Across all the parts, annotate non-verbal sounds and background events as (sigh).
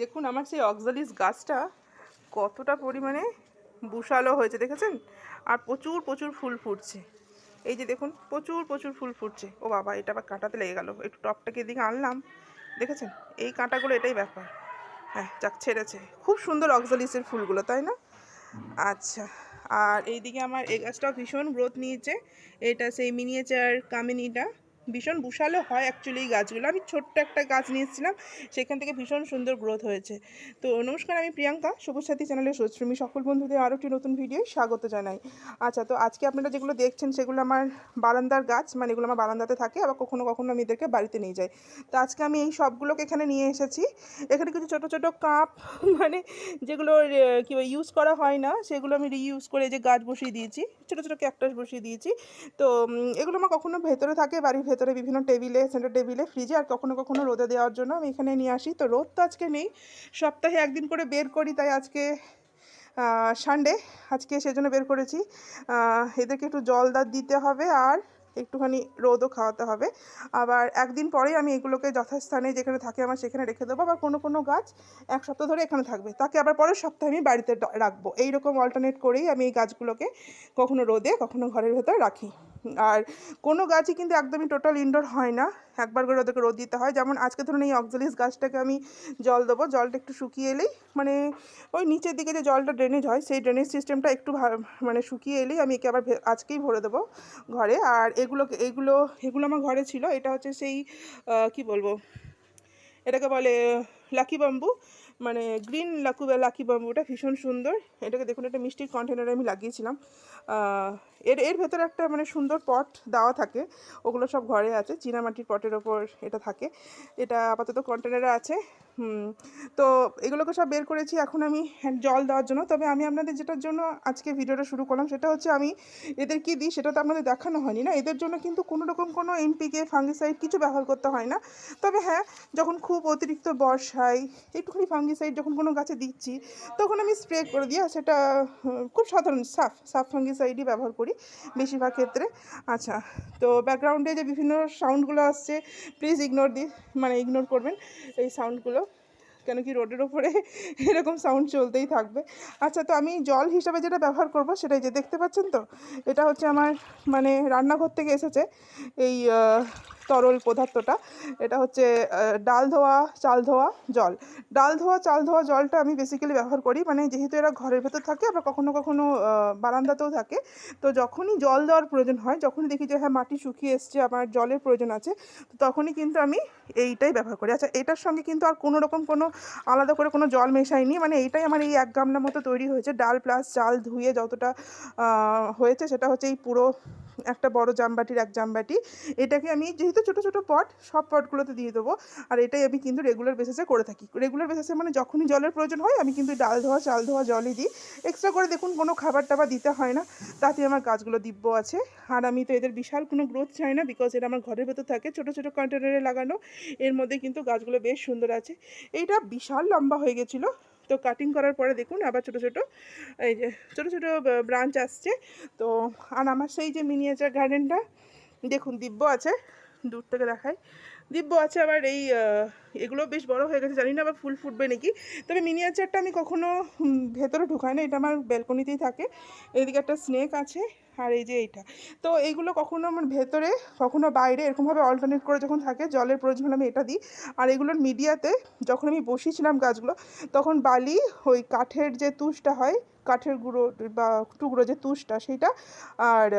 দেখুন, আমার সেই অক্সালিস গাছটা কতটা পরিমাণে বুশালো হয়েছে, দেখেছেন? আর প্রচুর প্রচুর ফুল ফুটছে। এই যে দেখুন, প্রচুর প্রচুর ফুল ফুটছে। ও বাবা, এটা আবার কাঁটাতে লেগে গেল। একটু টপটাকে এদিকে আনলাম, দেখেছেন? এই কাঁটাগুলো এটাই ব্যাপার। হ্যাঁ যাক, ছেড়েছে। খুব সুন্দর অক্সালিসের ফুলগুলো, তাই না? আচ্ছা আর এইদিকে আমার এই গাছটাও ভীষণ গ্রোথ নিয়েছে। এটা সেই মিনিয়েচার কামিনিটা। ভীষণ বুশালো হয় অ্যাকচুয়ালি এই গাছগুলো। আমি ছোট্ট একটা গাছ নিয়েছিলাম সেখান থেকে ভীষণ সুন্দর গ্রোথ হয়েছে। তো নমস্কার, আমি প্রিয়াঙ্কা সবুজ সাথী চ্যানেলের সুশ্রমী সকল বন্ধুদের আরও একটি নতুন ভিডিও স্বাগত জানাই। আচ্ছা তো আজকে আপনারা যেগুলো দেখছেন, সেগুলো আমার বারান্দার গাছ মানে এগুলো আমার বারান্দাতে থাকে, আবার কখনো কখনো আমি এদেরকে বাড়িতে নিয়ে যাই। তো আজকে আমি এই সবগুলোকে এখানে নিয়ে এসেছি। এখানে কিছু ছোট ছোট কাপ (laughs) মানে যেগুলো কি ইউজ করা হয় না, সেগুলো আমি রিইউজ করে যে গাছ বসিয়ে দিয়েছি, ছোটো ছোটো ক্যাকটাস বসিয়ে দিয়েছি। তো এগুলো আমার কখনো ভেতরে থাকে, বাড়ির ভেতরে বিভিন্ন টেবিলে সেন্টার টেবিলে ফ্রিজে আর কখনো কখনো রোদে দেওয়ার জন্য আমি এখানে নিয়ে আসি। তো রোদ তো আজকে নেই, সপ্তাহে একদিন করে বের করি, তাই আজকে সানডে আজকে সেজন্য বের করেছি। এদেরকে একটু জল দাঁত দিতে হবে আর একটুখানি রোদও খাওয়াতে হবে। আবার একদিন পরেই আমি এগুলোকে যথাস্থানে যেখানে থাকে আমার সেখানে রেখে দেবো, আবার কোনো কোনো গাছ এক সপ্তাহ ধরে এখানে থাকবে। তাকে আবার পরের সপ্তাহে আমি বাড়িতে রাখব। এইরকম অল্টারনেট করেই আমি এই গাছগুলোকে কখনো রোদে, কখনো ঘরের ভেতর রাখি। আর কোনো গাছই কিন্তু একদমই টোটাল ইনডোর হয় না। একবার করে ওদেরকে রোদ দিতে হয়। যেমন আজকে ধরুন এই অক্সালিস গাছটাকে আমি জল দেবো। জলটা একটু শুকিয়ে এলেই মানে ওই নিচের দিকে যে জলটা ড্রেনেজ হয়, সেই ড্রেনেজ সিস্টেমটা একটু মানে শুকিয়ে এলেই আমি একে আবার আজকেই ভরে দেবো ঘরে। আর এগুলোকে এগুলো এগুলো আমার ঘরে ছিল। এটা হচ্ছে সেই কি বলব? এটাকে বলে, লাকি বাম্বু মানে গ্রিন লাকু লাকি বাম্বুটা ভীষণ সুন্দর। এটাকে দেখুন, একটা মিষ্টির কন্টেনারে আমি লাগিয়েছিলাম। এর এর ভেতরে একটা মানে সুন্দর পট দেওয়া থাকে। ওগুলো সব ঘরে আছে, চীনামাটির পটের ওপর এটা থাকে। এটা আপাতত কন্টেনারে আছে। তো এগুলোকে সব বের করেছি এখন আমি জল দেওয়ার জন্য। তবে আমি আপনাদের যেটার জন্য আজকে ভিডিওটা শুরু করলাম সেটা হচ্ছে আমি এদের কি দিই সেটা তো আপনাদের দেখানো হয়নি না। এদের জন্য কিন্তু কোনো রকম কোনো এনপিকে ফাঙ্গিসাইড কিছু ব্যবহার করতে হয় না। তবে হ্যাঁ যখন খুব অতিরিক্ত বর্ষায় একটুখানি ফাঙ্গিসাইড যখন কোনো গাছে দিচ্ছি, তখন আমি স্প্রে করে দিই। আর সেটা খুব সাধারণ, সাফ সাফ ফাঙ্গিসাইডই ব্যবহার করি বেশিরভাগ ক্ষেত্রে। আচ্ছা তো ব্যাকগ্রাউন্ডে যে বিভিন্ন সাউন্ডগুলো আসছে প্লিজ ইগনোর দি মানে ইগনোর করবেন এই সাউন্ডগুলো কেন কি রোডের ওপরে (laughs) এরকম সাউন্ড চলতেই থাকবে। আচ্ছা তো আমি জল হিসাবে যেটা ব্যবহার করব সেটাই যে দেখতে পাচ্ছেন তো? এটা হচ্ছে আমার মানে রান্নাঘর থেকে এসেছে এই তরল পদার্থটা, এটা হচ্ছে ডাল ধোয়া, চাল ধোয়া, জল। ডাল ধোয়া, চাল ধোয়া, জলটা আমি বেসিক্যালি ব্যবহার করি মানে যেহেতু এরা ঘরের ভেতর থাকে, আবার কখনো কখনো বারান্দাতেও থাকে, তো যখনই জল দেওয়ার প্রয়োজন হয়, যখনই দেখি যে হ্যাঁ মাটি শুকিয়ে এসছে আমার জলের প্রয়োজন আছে, তো তখনই কিন্তু আমি এইটাই ব্যবহার করি। আচ্ছা এটার সঙ্গে কিন্তু আর কোনো রকম কোনো আলাদা করে কোনো জল মেশাইনি মানে এইটাই আমার এই এক গামলার মতো তৈরি হয়েছে। ডাল প্লাস চাল ধুয়ে যতটা হয়েছে, সেটা হচ্ছে এই পুরো একটা বড় জামবাটির এক জামবাটি, এটাকে আমি যেহেতু ছোটো ছোটো পট, সব পটগুলোতে দিয়ে দেবো। আর এটাই আমি কিন্তু রেগুলার বেসিসে করে থাকি। রেগুলার বেসিসে মানে যখনই জলের প্রয়োজন হয়, আমি কিন্তু ডাল ধোয়া, চাল ধোয়া জলই দিই। এক্সট্রা করে দেখুন, কোনো খাবার টাবার দিতে হয় না। তাতে আমার গাছগুলো দিব্য আছে। আর আমি তো এদের বিশাল কোনো গ্রোথ চাই না বিকজ এটা আমার ঘরের ভেতর থাকে। ছোটো ছোটো কন্টেনারে লাগানো। এর মধ্যে কিন্তু গাছগুলো বেশ সুন্দর আছে। এইটা বিশাল লম্বা হয়ে গেছিল। তো কাটিং করার পরে দেখুন আবার ছোটো ছোটো, এই যে ছোটো ছোটো ব্রাঞ্চ আসছে। তো, আর আমার সেই যে মিনিয়েচার গার্ডেনটা দেখুন দিব্য আছে দূর থেকে দেখাই। দিব্য আছে আবার এই এগুলো বেশ বড় হয়ে গেছে। জানি না আবার ফুল ফুটবে নাকি। তবে মিনিয়েচারটা আমি কখনো ভেতরে ঢুকাই না। এটা আমার ব্যালকনিতেই থাকে। এদিকে একটা স্নেক আছে আর এই যে এইটা। তো এইগুলো কখনো আমার ভেতরে, কখনো বাইরে এরকমভাবে অল্টারনেট করে যখন থাকে, জলের প্রয়োজন হলে আমি এটা দিই। আর এগুলোর মিডিয়াতে যখন আমি বসিয়েছিলাম গাছগুলো, তখন বালি, ওই কাঠের যে তুষটা হয় কাঠের গুঁড়ো বা টুকরো যে তুষটা সেইটা আর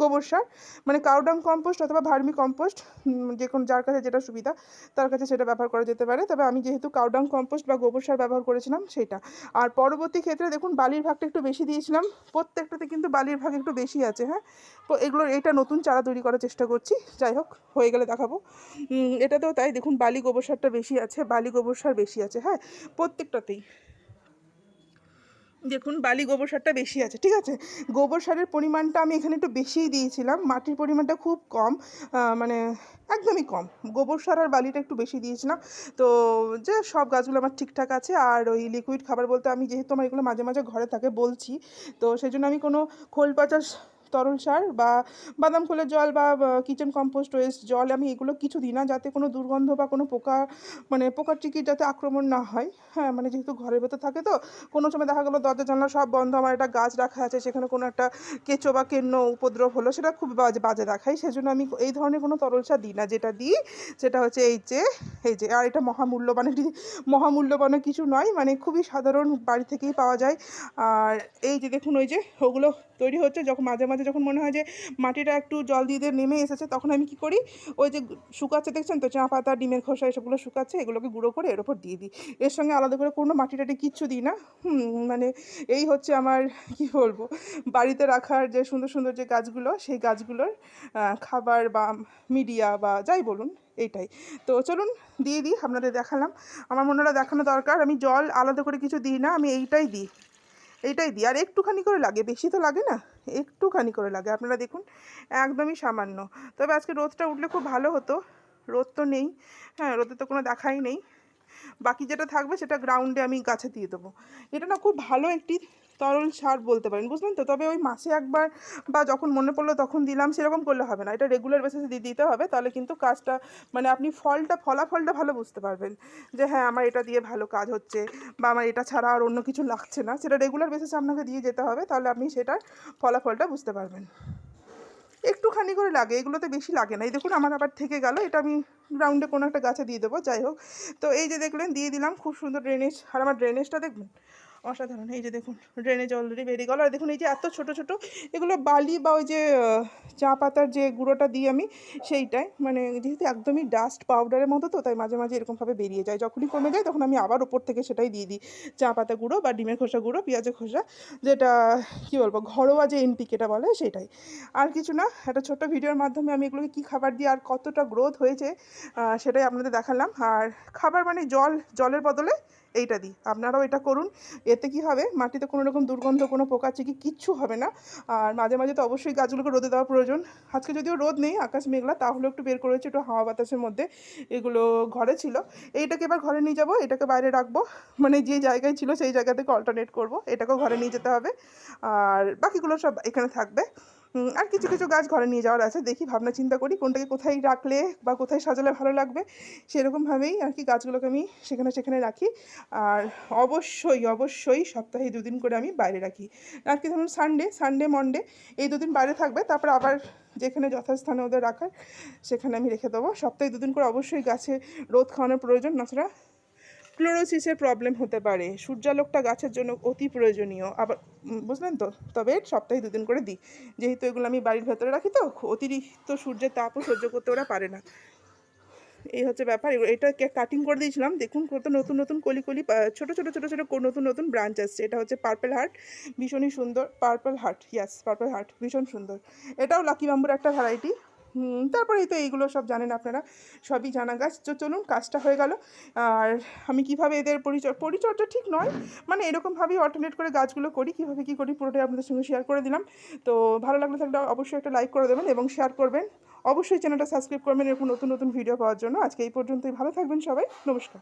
গোবর সার মানে কাউডাং কম্পোস্ট অথবা ভার্মি কম্পোস্ট যে কোনো যার কাছে যেটা সুবিধা, তার কাছে সেটা ব্যবহার করা যেতে পারে। তবে আমি যেহেতু কাউডাং কম্পোস্ট বা গোবর সার ব্যবহার করেছিলাম সেটা। আর পরবর্তী ক্ষেত্রে দেখুন, বালির ভাগটা একটু বেশি দিয়েছিলাম। প্রত্যেকটাতে কিন্তু বালির ভাগ একটু বেশি আছে হ্যাঁ? তো এগুলোর, এটা নতুন চারা তৈরি করার চেষ্টা করছি। যাই হোক, হয়ে গেলে দেখাবো। এটাতেও তাই, দেখুন, বালি গোবর সারটা বেশি আছে, বালি গোবর সার বেশি আছে হ্যাঁ? প্রত্যেকটাতেই। দেখুন, বালি গোবর সারটা বেশি আছে, ঠিক আছে? গোবর সারের পরিমাণটা আমি এখানে একটু বেশিই দিয়েছিলাম, মাটির পরিমাণটা খুব কম মানে একদমই কম। গোবর সার আর বালিটা একটু বেশি দিয়েছিলাম, তো যে সব গাছগুলো আমার ঠিকঠাক আছে, আর ওই লিকুইড খাবার বলতে আমি যেহেতু আমার এগুলো মাঝে মাঝে ঘরে থাকে বলছি, তো সেই জন্য আমি কোনো খোল পচা তরল সার বা বাদাম খোলের জল বা কিচেন কম্পোস্ট ওয়েস্ট জল, আমি এগুলো কিছু দিই না যাতে কোনো দুর্গন্ধ বা কোনো পোকা মানে পোকার টিকির যাতে আক্রমণ না হয়। হ্যাঁ মানে যেহেতু ঘরের ভেতর থাকে তো, কোনো সময় দেখা গেলো দরজা, জানলা সব বন্ধ, আমার একটা গাছ রাখা আছে, সেখানে কোনো একটা কেঁচো বা কেন্ন উপদ্রব হলো, সেটা খুব বাজে বাজে দেখায়, সেজন্য আমি এই ধরনের কোনো তরল সার দিই না। যেটা দিই, সেটা হচ্ছে এই যে এই যে, আর এটা মহামূল্যবান, এটি মহামূল্যবানও কিছু নয় মানে খুবই সাধারণ বাড়ি থেকেই পাওয়া যায়। আর এই যে দেখুন, ওই যে, ওগুলো তৈরি হচ্ছে, যখন মাঝে মাঝে যখন মনে হয় যে মাটিটা একটু জল দিয়ে দিয়ে নেমে এসেছে, তখন আমি কি করি? ওই যে শুকাচ্ছে, দেখছেন তো? চা পাতা, ডিমের খোসা, এসবগুলো শুকাচ্ছে, এগুলোকে গুঁড়ো করে এর ওপর দিয়ে দিই। এর সঙ্গে আলাদা করে কোনো মাটি টাটি কিচ্ছু দিই না। মানে এই হচ্ছে আমার, কি বলব, বাড়িতে রাখার যে সুন্দর সুন্দর যে গাছগুলো, সেই গাছগুলোর খাবার বা মিডিয়া বা যাই বলুন, এইটাই। তো চলুন, দিয়ে দিই, আপনাদের দেখালাম। আমার মনে হলো দেখানো দরকার। আমি জল আলাদা করে কিছু দিই না, আমি এইটাই দিই। এইটাই দিই। আর একটুখানি করে লাগে, বেশি তো লাগে না, একটুখানি করে লাগে। আপনারা দেখুন, একদমই সামান্য। তবে আজকে রোদটা উঠলে খুব ভালো হতো। রোদ তো নেই হ্যাঁ রোদে তো কোনো দেখাই নেই। বাকি যেটা থাকবে সেটা গ্রাউন্ডে আমি গাছে দিয়ে দেবো। এটা না খুব ভালো একটি তরল সার বলতে পারেন, বুঝলেন তো? তবে ওই মাসে একবার বা যখন মনে পড়ল তখন দিলাম, সেরকম করলে হবে না। এটা রেগুলার বেসিসে দিয়ে দিতে হবে, তাহলে কিন্তু কাজটা মানে আপনি ফলটা, ফলাফলটা ভালো বুঝতে পারবেন যে হ্যাঁ আমার এটা দিয়ে ভালো কাজ হচ্ছে বা আমার এটা ছাড়া আর অন্য কিছু লাগছে না। সেটা রেগুলার বেসিসে আপনাকে দিয়ে যেতে হবে, তাহলে আপনি সেটার ফলাফলটা বুঝতে পারবেন। একটুখানি করে লাগে, এগুলোতে বেশি লাগে না। এই দেখুন, আমার আবার থেকে গেল, এটা আমি গ্রাউন্ডে কোনো একটা গাছে দিয়ে দেবো, যাই হোক। তো এই যে দেখলেন, দিয়ে দিলাম, খুব সুন্দর ড্রেনেজ আর আমার ড্রেনেজটা দেখবেন? অসাধারণ। এই যে দেখুন ড্রেনেজ অলরেডি বেরিয়ে গেল। আর দেখুন, এই যে এত ছোট ছোট, এগুলো বালি বা ওই যে চা পাতার যে গুঁড়োটা দিই আমি, সেইটাই। মানে যেহেতু একদমই ডাস্ট পাউডারের মতো তো, তাই মাঝে মাঝে এরকমভাবে বেরিয়ে যায়। যখনই কমে যায়, তখন আমি আবার ওপর থেকে সেটাই দিয়ে দিই। চা পাতা গুঁড়ো বা ডিমের খোসা গুঁড়ো, পেঁয়াজের খোসা, যেটা, কী বলব, ঘরোয়া যে এনপিকেটা বলে, সেটাই। আর কিছু না, একটা ছোট্ট ভিডিওর মাধ্যমে আমি এগুলোকে কী খাবার দিই আর কতটা গ্রোথ হয়েছে সেটাই আপনাদের দেখালাম। আর খাবার মানে জল, জলের বদলে এইটা দিই। আপনারাও এটা করুন। এতে কি হবে? মাটিতে কোনো রকম দুর্গন্ধ, কোনো পোকা চিকি কিচ্ছু হবে না। আর মাঝে মাঝে তো অবশ্যই গাছগুলোকে রোদে দেওয়া প্রয়োজন। আজকে যদিও রোদ নেই, আকাশ মেঘলা তাহলেও একটু বের করেছি একটু হাওয়া বাতাসের মধ্যে। এগুলো ঘরে ছিল। এইটাকে এবার ঘরে নিয়ে যাব, এটাকে বাইরে রাখব। মানে যে জায়গায় ছিল, সেই জায়গা থেকে অল্টারনেট করব। এটাকেও ঘরে নিয়ে যেতে হবে। আর বাকিগুলো সব এখানে থাকবে। আর কিছু কিছু গাছ ঘরে নিয়ে যাওয়ার আছে। দেখি, ভাবনা চিন্তা করি কোনটাকে কোথায় রাখলে বা কোথায় সাজালে ভালো লাগবে। সেরকমভাবেই আর কি গাছগুলোকে আমি সেখানে সেখানে রাখি। আর অবশ্যই অবশ্যই সপ্তাহে দুদিন করে আমি বাইরে রাখি। আর কি ধরুন সানডে সানডে মন্ডে এই দুদিন বাইরে থাকবে, তারপর আবার যেখানে যথাস্থানে ওদের রাখার সেখানে আমি রেখে দেবো। সপ্তাহে দুদিন করে অবশ্যই গাছে রোদ খাওয়ানোর প্রয়োজন তাছাড়া ক্লোরোসিসের প্রবলেম হতে পারে। সূর্যালোকটা গাছের জন্য অতি প্রয়োজনীয়। আবার বুঝলেন তো? তবে সপ্তাহে দুদিন করে দিই। যেহেতু এগুলো আমি বাড়ির ভেতরে রাখি তো অতিরিক্ত সূর্যের তাপও সহ্য করতে ওরা পারে না। এই হচ্ছে ব্যাপার। এটা কাটিং করে দিয়েছিলাম। দেখুন কত নতুন নতুন কলি কলি ছোট ছোট ছোট ছোট নতুন নতুন ব্রাঞ্চ আসছে। এটা হচ্ছে পার্পেল হার্ট ভীষণই সুন্দর purple heart yes purple heart ভীষণ সুন্দর। এটাও লাকি বাম্বুর একটা ভ্যারাইটি তারপরে তো এইগুলো সব জানেন আপনারা, সবই জানা গাছ। তো চলুন, কাজটা হয়ে গেল। আর আমি কীভাবে এদের পরিচর্যা পরিচর্যা ঠিক নয় মানে এরকমভাবেই অল্টারনেট করে গাছগুলো করি, কীভাবে কী করি পুরোটাই আপনাদের সঙ্গে শেয়ার করে দিলাম। তো ভালো লাগলে থাকলে অবশ্যই একটা লাইক করে দেবেন এবং শেয়ার করবেন। অবশ্যই চ্যানেলটা সাবস্ক্রাইব করবেন, এরকম নতুন নতুন ভিডিও পাওয়ার জন্য। আজকে এই পর্যন্তই, ভালো থাকবেন সবাই, নমস্কার।